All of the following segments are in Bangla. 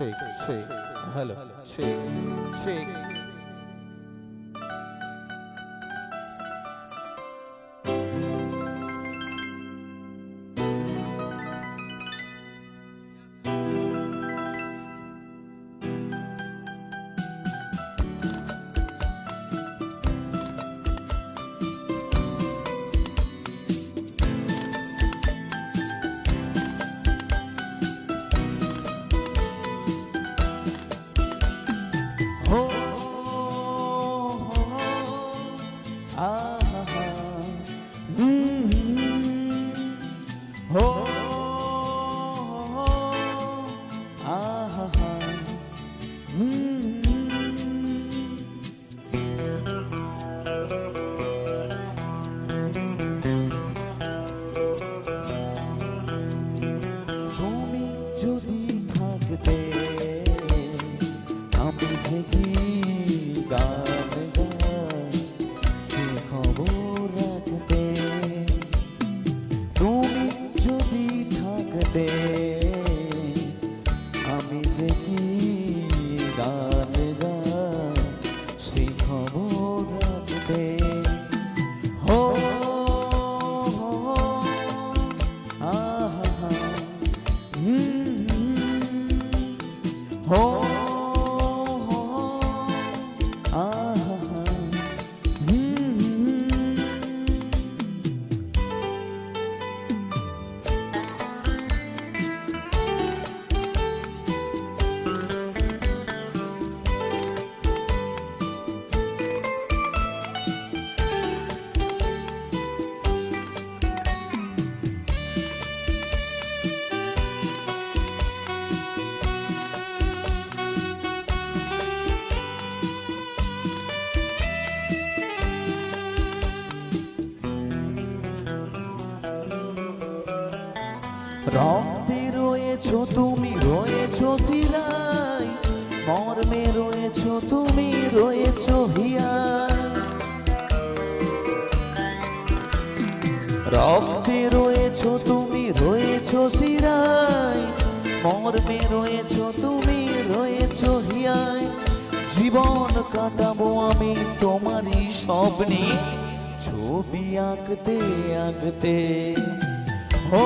shake, shake, hello, shake, shake. আমি যে কি গান রক্তে রয়েছো, তুমি রয়েছো সিলাই মর্মে রয়েছো, তুমি রয়েছো হিয়া রক্তে রয়েছো, তুমি রয়েছো সিরাই মর্মে রয়েছো, তুমি রয়েছো হিয়ায়। জীবন কাটাবো আমি তোমারই স্বপ্নে। ছবি আঁকতে আঁকতে। হো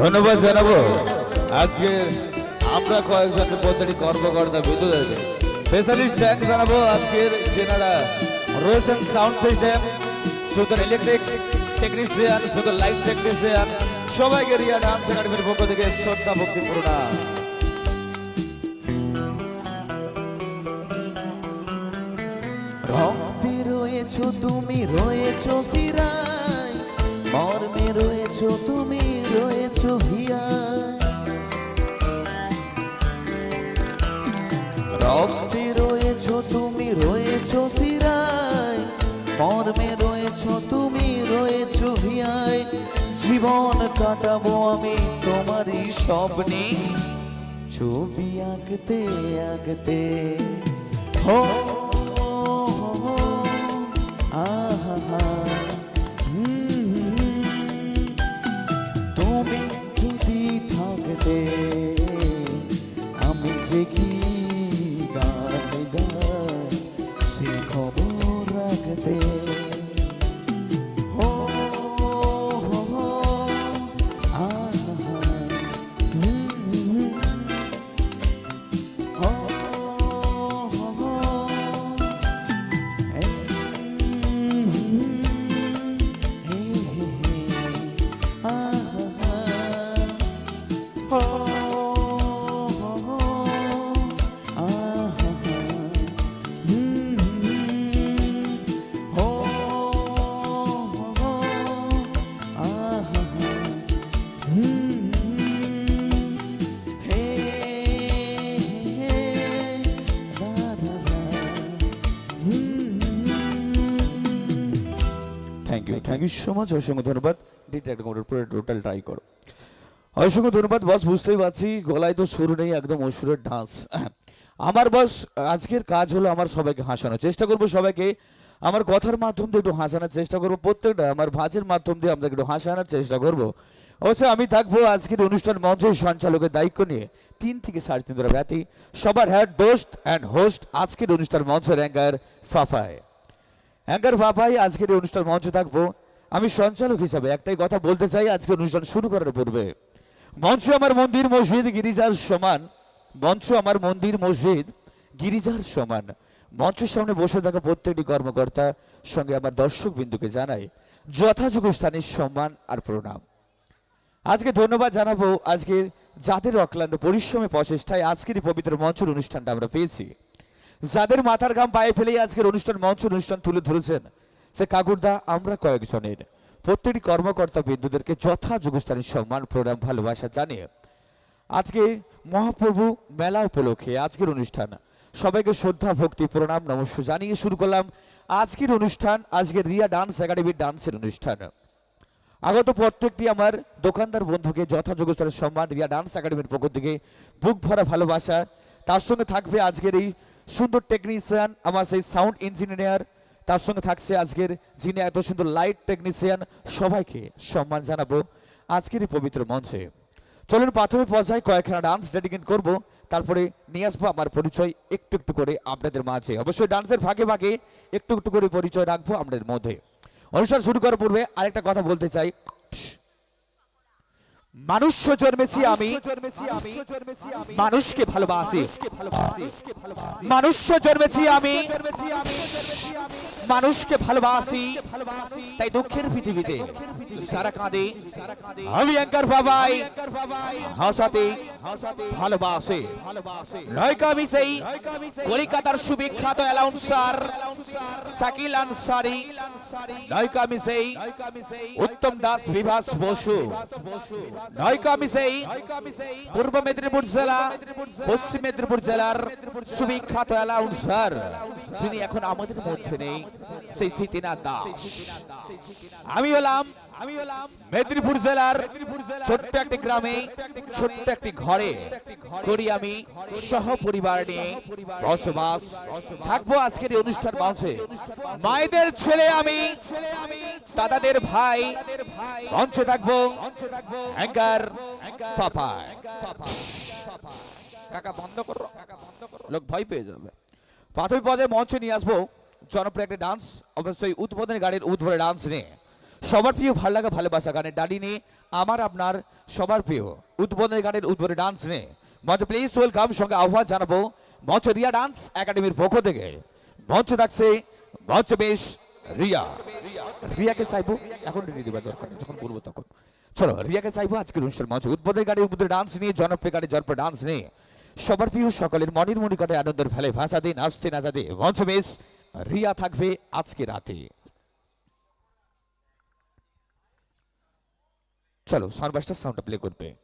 ধন্যবাদ জানাব। আজকে আমরা কয়েকজন প্রতিটি কর্মকর্তা বিদ্যুৎ স্পেশালিস্ট থ্যাংক জানাব। আজকের যেনারা রয়েছেন সাউন্ড সিস্টেম সুতরাং ইলেকট্রিক টেকনিশিয়ান শুধু লাইট টেকনিশিয়ান সবাইকে রিয়া ডান্স একাডেমির পক্ষ থেকে শ্রদ্ধা, ভক্তি প্রণাম রক্তে রয়েছো, তুমি রয়েছো সিরাই রক্তে রয়েছ, তুমি রয়েছ সিরায় মর্মে রয়েছ, তুমি রয়েছ ভিয়ায়। জীবন কাটাবো আমি তোমারই স্বপ্নে। ছবি আঁকতে আঁকতে। হো থ্যাংক ইউ সো মাচ অসংখ্য ধন্যবাদ ডিটা একটা পুরো টোটাল ট্রাই করো। অসংখ্য ধন্যবাদ বস বুঝতেই পারছি গলায় তো সুর নেই একদম অসুরের ডান্স আমার বস আজকের কাজ হলো আমার সবাইকে হাসানোর। চেষ্টা করব সবাইকে আমার কথার মাধ্যম দিয়ে একটু হাসানোর চেষ্টা করব প্রত্যেকটা আমার ভাজের মাধ্যম দিয়ে আমরা একটু হাসানোর চেষ্টা করব। অবশ্যই আমি থাকব আজকের অনুষ্ঠান মঞ্চের সঞ্চালকের দায়িত্ব নিয়ে তিন থেকে সাড়ে তিন ধরে ব্যাতি সবার হ্যাড দোস্ট অ্যান্ড হোস্ট আজকের অনুষ্ঠান মঞ্চের অ্যাঙ্গার ফাফায়। অ্যাঙ্কার বাবাই আজকের এই অনুষ্ঠান মঞ্চে থাকব। আমি সঞ্চালক হিসাবে একটাই কথা বলতে চাই, আজকে অনুষ্ঠান শুরু করার পূর্বে। মঞ্চ আমার মন্দির, মসজিদ, গিরিজার সমান। মঞ্চ আমার মন্দির, মসজিদ, গিরিজার সমান। মঞ্চের সামনে বসে থাকা প্রত্যেকটি কর্মকর্তা সঙ্গে আমার দর্শক বিন্দুকে জানাই, যথাযোগ্য স্থানের সম্মান আর প্রণাম। আজকে ধন্যবাদ জানাব আজকে যাদের অক্লান্ত পরিশ্রমে প্রচেষ্টায় আজকের এই পবিত্র মঞ্চের অনুষ্ঠানটা আমরা পেয়েছি। যাদের মাথার গাম পায়ে ফেলেই আজকের অনুষ্ঠান মঞ্চ অনুষ্ঠান তুলে ধরেছেন সে কাকুরদা আমরা কয়েকজনের। প্রত্যেকটি কর্মকর্তা বিন্দুদেরকে যথাযোগ্য স্থানের সম্মান, প্রণাম, ভালোবাসা জানিয়ে আজকে মহাপ্রভু মেলা উপলক্ষে আজকের অনুষ্ঠান। সবাইকে শ্রদ্ধা, ভক্তি, প্রণাম নমস্কার জানিয়ে শুরু করলাম আজকের অনুষ্ঠান, আজকের রিয়া ডান্স একাডেমির ডান্সের অনুষ্ঠান। আগত প্রত্যেকটি আমার দোকানদার বন্ধুকে যথাযোগ্য স্তরের সম্মান, রিয়া ডান্স একাডেমির পক্ষ থেকে বুক ভরা ভালোবাসা। তার সঙ্গে থাকবে আজকের এই সুন্দর টেকনিশিয়ান আমার সেই সাউন্ড ইঞ্জিনিয়ার তার সঙ্গে থাকছে আজকের যিনি এত সুন্দর লাইট টেকনিশিয়ান সবাইকে সম্মান জানাব আজকের এই পবিত্র মঞ্চে। চলুন প্রাথমিক পর্যায়ে কয়েকখানা ডান্স ডেডিকেট করব, তারপরে নিয়ে আসব আমার পরিচয় একটু একটু করে আপনাদের মাঝে। অবশ্যই ডান্সের ফাঁকে ফাঁকে একটু একটু করে পরিচয় রাখব আপনাদের মধ্যে। অনুষ্ঠান শুরু করার পূর্বে আরেকটা কথা বলতে চাই। মানুষ জন্মেছি আমি। মানুষকে ভালোবাসি। মানুষ জন্মেছি আমি। মানুষকে ভালোবাসি। তাই দুঃখের পৃথিবীতে সারা কাঁদে। আমি অ্যাঙ্কার বাবাই। হাসাতে ভালোবাসে। নয়কা আমি সেই কলিকাতার সুবিখ্যাত অ্যালাউন্সার। শাকিল আনসারি। নয়কা আমি সেই উত্তম দাস বিভাস বসু। নয়কা আমি সেই পূর্ব মেদিনীপুর জেলা, পশ্চিম মেদিনীপুর জেলার সুবিখ্যাত অ্যালাউন্সার, যিনি এখন আমাদের মধ্যে নেই, সেই সীতিনাথ দাস। আমি হলাম মেদিনীপুর জেলার ছোট্ট একটি গ্রামে ছোট্ট একটি ঘরে করি আমি সহ পরিবার নিয়ে বসবাস থাকব আজকের এই অনুষ্ঠান মঞ্চে। মায়েদের ছেলে আমি দাদাদের ভাই মঞ্চে থাকব। অ্যাঙ্কার পাপা কাকা বন্ধ করো। লোক ভয় পেয়ে যাবে। প্রাথমিক পর্যায়ে মঞ্চে নিয়ে আসব জনপ্রিয় একটি ডান্স অবশ্যই উদ্বোধনী গাড়ির উদ্ভরে ডান্স নিয়ে। সবার প্রিয়, ভালো লাগা, ভালোবাসা গানের ডালি নিয়ে আমার আপনার সবার প্রিয় উদ্বোধনী গানের উদ্ভরে ডান্স নিয়ে। মঞ্চ প্লিজ ওয়েলকাম সঙ্গে আহ্বান জানাব মঞ্চ রিয়া ডান্স একাডেমির পক্ষ থেকে। মঞ্চ থাকছে, মঞ্চ বেশ রিয়া। রিয়াকে চাইব, এখন রেডি দিবার দরকার যখন বলব তখন। চলো, রিয়াকে চাইব আজকের অনুষ্ঠান মঞ্চ। উদ্বোধনী গাড়ি উদ্বোধনী ডান্স নিয়ে, জনপ্রিয় গাড়ি জনপ্রিয় ডান্স নিয়ে। সবার প্রিয় সকলের মনির মনিকটে আনন্দের ফেলে ভাষা দিন আসতে না যাতে মঞ্চ বেশ রিয়া থাকবে আজকে রাতে। चलो साउंड बस्टर साउंड प्ले करते हैं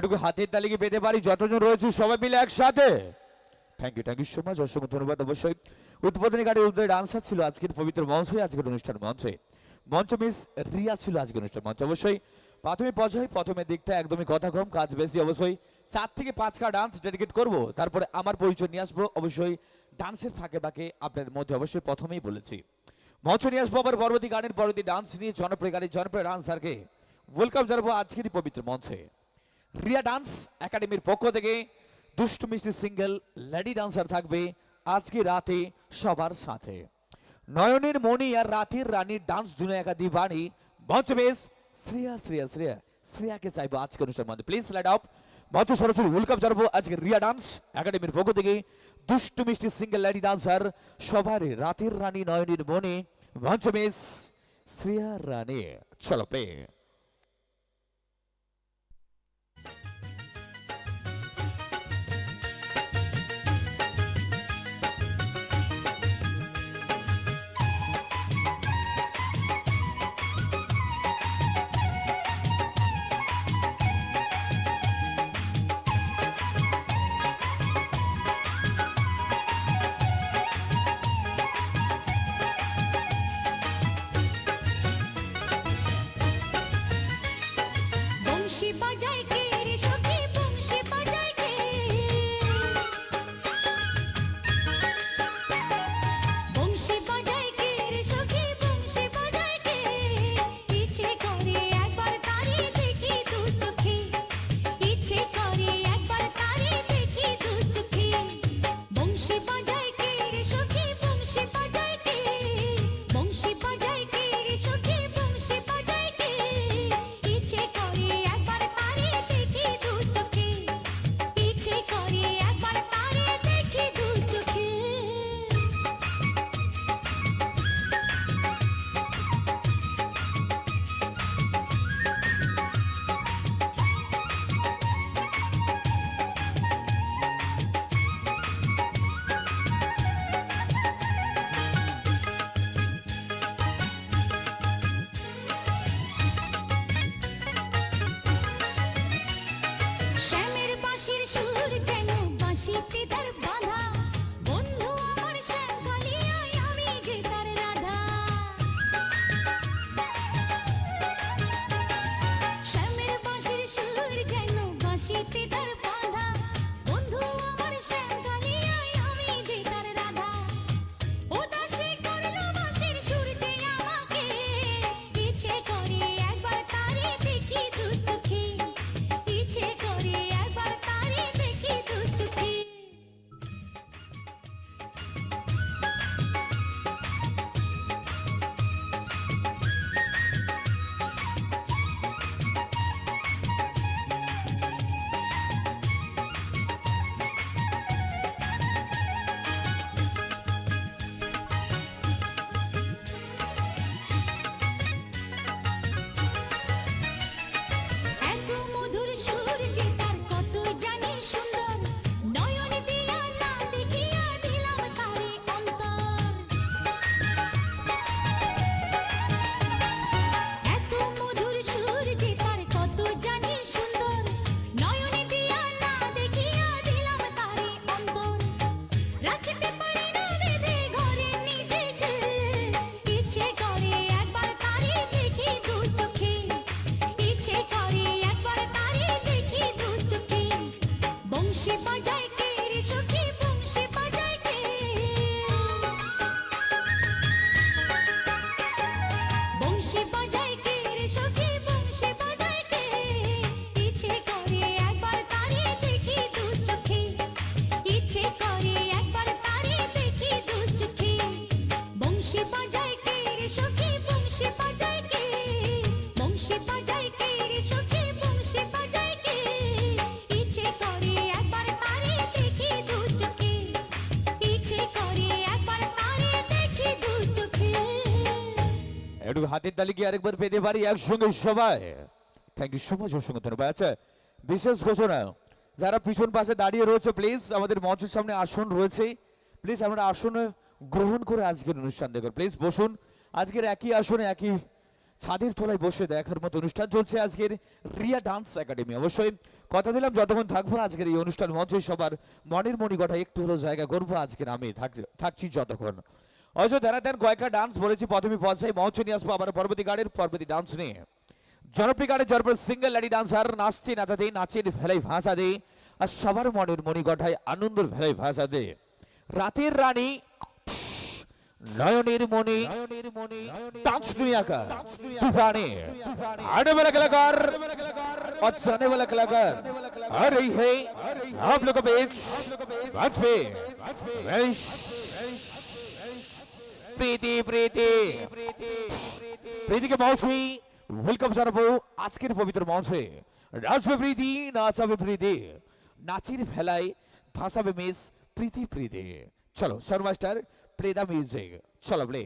এটুকু হাতের তালিকে পেতে পারি, যতজন রয়েছে সবাই মিলে একসাথে। Thank you thank you so much অসংখ্য ধন্যবাদ। অবশ্যই উদ্বোধনী গাড়ির উদ্বোধনী ডান্সার ছিল আজকের পবিত্র মঞ্চে, আজকের অনুষ্ঠান মঞ্চে। মঞ্চ মিস রিয়া ছিল আজকের অনুষ্ঠান মঞ্চ। অবশ্যই প্রাথমিক পর্যায়ে প্রথমের দিকটা একদমই কথা কম, কাজ বেশি। অবশ্যই চার থেকে পাঁচটা ডান্স ডেডিকেট করব, তারপরে আমার পরিচয় নিয়ে আসব। অবশ্যই ডান্সের ফাঁকে ফাঁকে আপনাদের মধ্যে অবশ্যই প্রথমেই বলেছি। মঞ্চ নিয়ে আসব আবার পরবর্তী গানের পরবর্তী ডান্স নিয়ে, জনপ্রিয় গানের জনপ্রিয় ডান্সারকে ওয়েলকাম জানাব আজকের এই পবিত্র মঞ্চে। রিয়া ডান্স একাডেমির পক্ষ থেকে দুষ্টু মিষ্টি সিঙ্গেল লেডি ডান্সার থাকবে আজকে রাতে সবার সাথে। নয়নের মণি আর রাতের রানীর ডান্স দুনিয়া একাদি বাণী মঞ্চ বেশ। শ্রেয়া শ্রেয়া শ্রেয়া, শ্রেয়াকে চাইব আজকে অনুষ্ঠান মধ্যে। প্লিজ লাইট আপ মঞ্চ সরাসরি ওয়েলকাম জানাব আজকে রিয়া ডান্স একাডেমির পক্ষ থেকে। দুষ্টু মিষ্টি সিঙ্গেল লেডি ডান্সার সবার রাতের রানী নয়নের মণি মঞ্চ বেশ। শ্রেয়া রানী, চলো প্লে Share হাতের তালিকে আরেকবার পেতে পারি একসঙ্গে সবাই? থ্যাংক ইউ সো মাচ অসংখ্য ধন্যবাদ। আচ্ছা বিশেষ ঘোষণা, যারা পিছন পাশে দাঁড়িয়ে রয়েছে প্লিজ আমাদের মঞ্চের সামনে আসন রয়েছে। প্লিজ আমরা আসন গ্রহণ করে আজকের অনুষ্ঠান দেখুন। প্লিজ বসুন। আজকের একই আসনে, একই ছাদের তলায় বসে দেখার মতো অনুষ্ঠান চলছে আজকের রিয়া ডান্স একাডেমি। অবশ্যই কথা দিলাম, যতক্ষণ থাকব আজকের এই অনুষ্ঠান মঞ্চে সবার মনের মণিকটা একটু হলেও জায়গা করব আজকের আমি। থাক- থাকছি যতক্ষণ। অবশ্য ধ্যানা দেন কয়েকটা ডান্স বলেছি প্রথমে পর্যায়ে মঞ্চে নিয়ে আসবো আবার পরবর্তী গানের পরবর্তী ডান্স নিয়ে জনপ্রিয় গানের জনপ্রিয় সিঙ্গেল লেডি ডান্সার নাচতে নাচাতে নাচের ভেলাই ভাষা দে আর সবার মনের মণিকঠায় আনন্দের ভেলাই ভাষা দে রাতের রানী নয়নের মণি ডান্স দুনিয়া का तूफानी आने वाला कलाकार और जाने वाला कलाकार आ रही है आप लोगों के बीच बात पे रमेश প্রীতি প্রীতি। প্রীতিকে মঞ্চে ওয়েলকাম জানাব আজকের পবিত্র মঞ্চে। নাচবে প্রীতি, নাচাবে প্রীতি। নাচির ফেলায় ভাসাবে মিস প্রীতি প্রীতি। চলো Sharma star play the music চলো প্লে